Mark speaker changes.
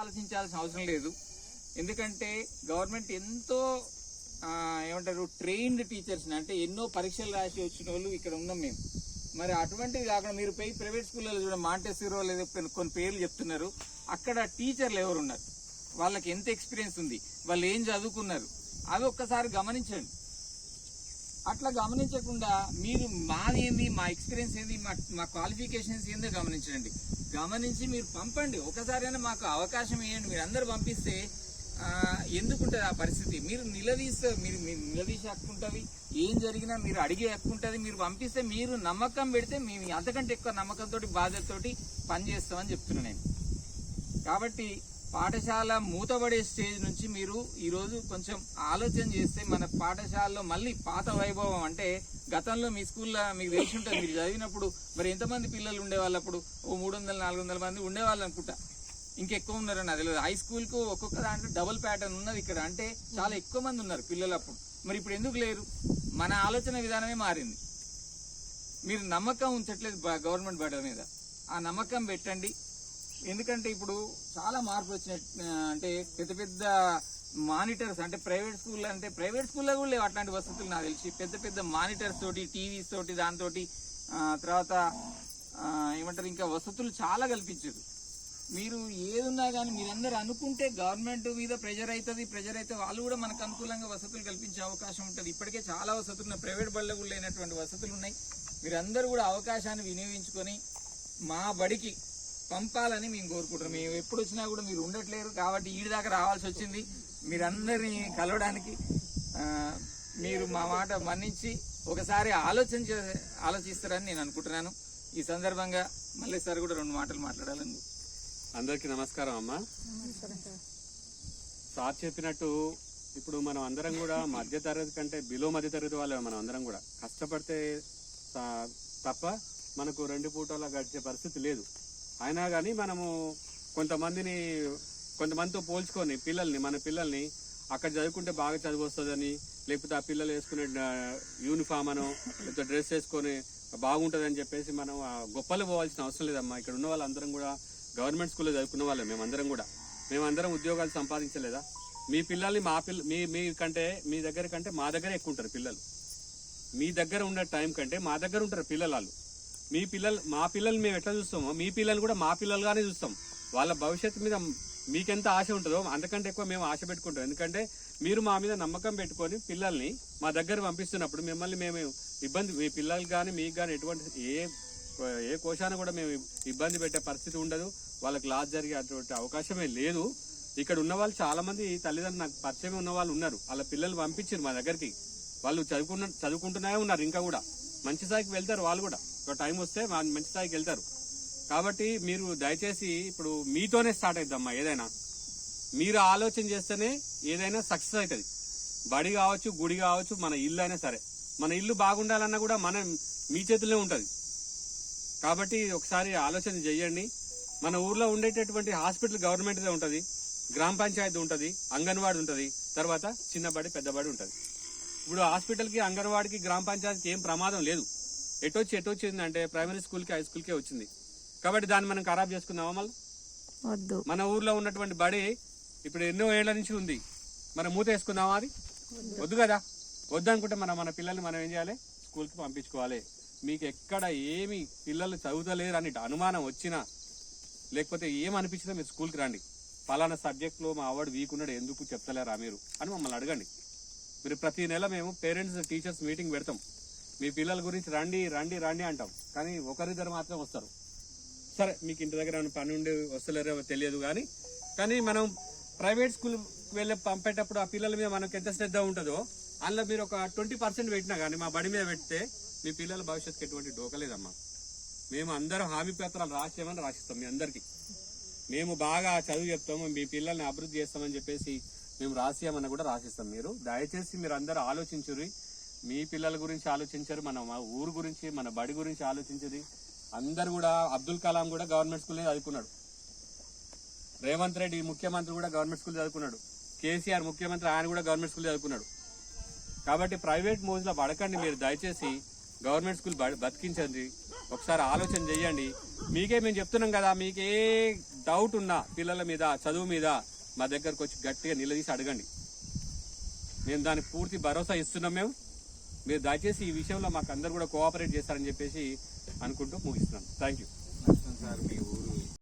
Speaker 1: ఆలోచించాల్సిన అవసరం లేదు. ఎందుకంటే గవర్నమెంట్ ఎంతో ఏమంటారు ట్రైన్డ్ టీచర్స్ అంటే ఎన్నో పరీక్షలు రాసి వచ్చిన వాళ్ళు ఇక్కడ ఉన్నాం మేము. మరి అటువంటిది కాకుండా మీరు పోయి ప్రైవేట్ స్కూల్లో చూడండి మాంటెసిరో లేదా కొన్ని- కొన్ని పేర్లు చెప్తున్నారు. అక్కడ టీచర్లు ఎవరున్నారు? వాళ్ళకి ఎంత ఎక్స్పీరియన్స్ ఉంది? వాళ్ళు ఏం చదువుకున్నారు? అవి ఒక్కసారి గమనించండి. అట్లా గమనించకుండా మీరు మాది ఏంది మా ఎక్స్పీరియన్స్ ఏంది మా మా క్వాలిఫికేషన్స్ ఏందో గమనించండి. గమనించి మీరు పంపండి. ఒకసారైనా మాకు అవకాశం ఇవ్వండి మీరు అందరు పంపిస్తే ఎందుకుంటుంది ఆ పరిస్థితి? మీరు నిలదీస్తే మీరు మీరు నిలదీసే హక్కు ఉంటుంది. ఏం జరిగినా మీరు అడిగే హక్కు ఉంటుంది. మీరు పంపిస్తే మీరు నమ్మకం పెడితే మేము అంతకంటే ఎక్కువ నమ్మకంతో బాధ్యతతోటి పనిచేస్తామని చెప్తున్నాను నేను. కాబట్టి పాఠశాల మూతబడే స్టేజ్ నుంచి మీరు ఈరోజు కొంచెం ఆలోచన చేస్తే మన పాఠశాలలో మళ్ళీ పాత వైభవం అంటే గతంలో మీ స్కూల్లో మీకు తెలిసి ఉంటుంది మీరు చదివినప్పుడు మరి ఎంతమంది పిల్లలు ఉండేవాళ్ళు అప్పుడు ఓ మూడు వందల నాలుగు వందల మంది ఉండేవాళ్ళు అనుకుంటా. ఇంకెక్కువ ఉన్నారని నాకు తెలియదు. హై స్కూల్కు ఒక్కొక్క దాంట్లో డబుల్ ప్యాటర్న్ ఉన్నది ఇక్కడ. అంటే చాలా ఎక్కువ మంది ఉన్నారు పిల్లలు అప్పుడు. మరి ఇప్పుడు ఎందుకు లేరు? మన ఆలోచన విధానమే మారింది. మీరు నమ్మకం ఉంచట్లేదు గవర్నమెంట్ బడ మీద. ఆ నమ్మకం పెట్టండి. ఎందుకంటే ఇప్పుడు చాలా మార్పు వచ్చిన అంటే పెద్ద పెద్ద మానిటర్స్ అంటే ప్రైవేట్ స్కూల్ అంటే ప్రైవేట్ స్కూల్లో కూడా లేవు అట్లాంటి వసతులు నాకు తెలిసి. పెద్ద పెద్ద మానిటర్స్ తోటి టీవీస్ తోటి దాంతోటి తర్వాత ఏమంటారు ఇంకా వసతులు చాలా కల్పించదు మీరు ఏదున్నా కానీ మీరందరూ అనుకుంటే గవర్నమెంట్ మీద ప్రెజర్ అవుతుంది ప్రెజర్ అయితే వాళ్ళు కూడా మనకు అనుకూలంగా వసతులు కల్పించే అవకాశం ఉంటుంది. ఇప్పటికే చాలా వసతులు ఉన్నాయి. ప్రైవేట్ బళ్ళకు లేనటువంటి వసతులు ఉన్నాయి. మీరందరూ కూడా అవకాశాన్ని వినియోగించుకొని మా బడికి పంపాలని మేము కోరుకుంటున్నాం. మేము ఎప్పుడు వచ్చినా కూడా మీరు ఉండట్లేరు కాబట్టి ఈడి దాకా రావాల్సి వచ్చింది. మీరందరినీ కలవడానికి ఆ, మీరు మా మాట మన్నించి ఒకసారి ఆలోచన ఆలోచిస్తారని నేను అనుకుంటున్నాను. ఈ సందర్భంగా మళ్ళీ సార్ కూడా రెండు మాటలు మాట్లాడాలని
Speaker 2: అందరికీ నమస్కారం అమ్మా. సార్ చెప్పినట్టు ఇప్పుడు మనం అందరం కూడా మధ్య తరగతి కంటే బిలో మధ్య తరగతి వాళ్ళే మనం అందరం కూడా. కష్టపడితే తప్ప మనకు రెండు పూటలా గడిచే పరిస్థితి లేదు. అయినా కానీ మనము కొంతమందిని కొంతమందితో పోల్చుకొని పిల్లల్ని మన పిల్లల్ని అక్కడ చదువుకుంటే బాగా చదువు వస్తుందని లేకపోతే ఆ పిల్లలు వేసుకునే యూనిఫామ్ అనో లేకపోతే డ్రెస్ వేసుకొని బాగుంటుందని చెప్పేసి మనం గొప్పలు పోవాల్సిన అవసరం లేదమ్మా. ఇక్కడ ఉన్న వాళ్ళందరం కూడా గవర్నమెంట్ స్కూల్లో చదువుకున్న వాళ్ళే మేమందరం కూడా. మేమందరం ఉద్యోగాలు సంపాదించలేదా? మీ పిల్లల్ని మా పిల్ల మీ మీ కంటే మీ దగ్గర కంటే మా దగ్గర ఎక్కువ ఉంటారు పిల్లలు. మీ దగ్గర ఉన్న టైం కంటే మా దగ్గర ఉంటారు పిల్లలు వాళ్ళు మీ పిల్లలు మా పిల్లలు మేము ఎట్లా చూస్తామో మీ పిల్లలు కూడా మా పిల్లలుగానే చూస్తాం. వాళ్ళ భవిష్యత్తు మీద మీకెంత ఆశ ఉంటుందో అంతకంటే ఎక్కువ మేము ఆశ పెట్టుకుంటాం. ఎందుకంటే మీరు మా మీద నమ్మకం పెట్టుకొని పిల్లల్ని మా దగ్గర పంపిస్తున్నప్పుడు మిమ్మల్ని మేము ఇబ్బంది మీ పిల్లలు కానీ మీకు కానీ ఎటువంటి ఏ ఏ కోశాన కూడా మేము ఇబ్బంది పెట్టే పరిస్థితి ఉండదు. వాళ్ళకి లాస్ జరిగే అటువంటి అవకాశమే లేదు. ఇక్కడ ఉన్న వాళ్ళు చాలా మంది తల్లిదండ్రులు నాకు పరిచయం ఉన్న వాళ్ళు ఉన్నారు. వాళ్ళ పిల్లలు పంపించారు మా దగ్గరికి. వాళ్ళు చదువుకున్న చదువుకుంటూనే ఉన్నారు ఇంకా కూడా. మంచి స్థాయికి వెళ్తారు వాళ్ళు కూడా. ఒక టైం వస్తే మంచి స్థాయికి వెళ్తారు. కాబట్టి మీరు దయచేసి ఇప్పుడు మీతోనే స్టార్ట్ అవుతుందమ్మా ఏదైనా. మీరు ఆలోచన చేస్తేనే ఏదైనా సక్సెస్ అవుతుంది. బడి కావచ్చు గుడి కావచ్చు మన ఇల్లు అయినా సరే. మన ఇల్లు బాగుండాలన్నా కూడా మనం మీ చేతుల్లో ఉంటుంది. కాబట్టి ఒకసారి ఆలోచన చెయ్యండి మన ఊర్లో ఉండేటటువంటి హాస్పిటల్ గవర్నమెంట్దే ఉంటుంది గ్రామ పంచాయతీ ఉంటుంది అంగన్వాడీ ఉంటుంది తర్వాత చిన్నబడి పెద్దబడి ఉంటుంది. ఇప్పుడు హాస్పిటల్కి అంగన్వాడికి గ్రామ పంచాయతీకి ఏం ప్రమాదం లేదు. ఎటొచ్చి ఎటొచ్చిందంటే ప్రైమరీ స్కూల్కి హై స్కూల్కే వచ్చింది. కాబట్టి దాన్ని మనం ఖరాబ్ చేసుకుందామా మళ్ళీ?
Speaker 3: వద్దు.
Speaker 2: మన ఊర్లో ఉన్నటువంటి బడి ఇప్పుడు ఎన్నో ఏళ్ళ నుంచి ఉంది. మనం మూత వేసుకుందామా అది? వద్దు. కదా. వద్దనుకుంటే మనం మన పిల్లల్ని మనం ఏం చేయాలి? స్కూల్కి పంపించుకోవాలి. మీకు ఎక్కడ ఏమి పిల్లలు చదువుతలేరు అని అనుమానం వచ్చినా లేకపోతే ఏం అనిపించినా మీరు స్కూల్కి రండి. ఫలానా సబ్జెక్ట్లో మా అవార్డు వీక్ ఉన్నాడు ఎందుకు చెప్తలేరా మీరు? అని మమ్మల్ని అడగండి. మీరు ప్రతి నెల మేము పేరెంట్స్ టీచర్స్ మీటింగ్ పెడతాం. మీ పిల్లల గురించి రండి రండి రండి అంటాం. కానీ ఒకరిద్దరు మాత్రం వస్తారు. సరే మీకు ఇంటి దగ్గర ఏమైనా పని ఉండి వస్తలేరో తెలియదు కానీ కానీ మనం ప్రైవేట్ స్కూల్ వెళ్ళి పంపేటప్పుడు ఆ పిల్లల మీద మనకు ఎంత శ్రద్ధ ఉంటుందో అందులో మీరు ఒక ట్వంటీ పర్సెంట్ పెట్టినా కానీ మా బడి మీద పెడితే మీ పిల్లల భవిష్యత్తుకి ఎటువంటి డోకలేదమ్మా మేము అందరం హామీ పత్రాలు రాసేమని రాసిస్తాం మీ అందరికీ. మేము బాగా చదువు చెప్తాము మీ పిల్లల్ని అభివృద్ధి చేస్తామని చెప్పేసి మేము రాసియామని కూడా రాసిస్తాం మీరు. దయచేసి మీరు అందరూ ఆలోచించుర్రి. మీ పిల్లల గురించి ఆలోచించరు మన మా ఊరు గురించి మన బడి గురించి ఆలోచించేది. అందరు కూడా అబ్దుల్ కలాం కూడా గవర్నమెంట్ స్కూల్లో చదువుకున్నాడు. రేవంత్ రెడ్డి ముఖ్యమంత్రి కూడా గవర్నమెంట్ స్కూల్ చదువుకున్నాడు. కేసీఆర్ ముఖ్యమంత్రి ఆయన కూడా గవర్నమెంట్ స్కూల్ చదువుకున్నాడు. కాబట్టి ప్రైవేట్ మోజులో పడకండి మీరు దయచేసి గవర్నమెంట్ స్కూల్ బ- బతికించండి. ఒకసారి ఆలోచన చేయండి మీకే మేము చెప్తున్నాం కదా మీకే డౌట్ ఉన్నా పిల్లల మీద చదువు మీద మా దగ్గరకు వచ్చి గట్టిగా నిలదీసి అడగండి. మేము దానికి పూర్తి భరోసా ఇస్తున్నాం మేము. మీరు దయచేసి ఈ విషయంలో మాకు అందరు కూడా కోఆపరేట్ చేస్తారని చెప్పేసి అనుకుంటూ ముగిస్తున్నాం థ్యాంక్ యూ
Speaker 1: సార్. మీ ఊరు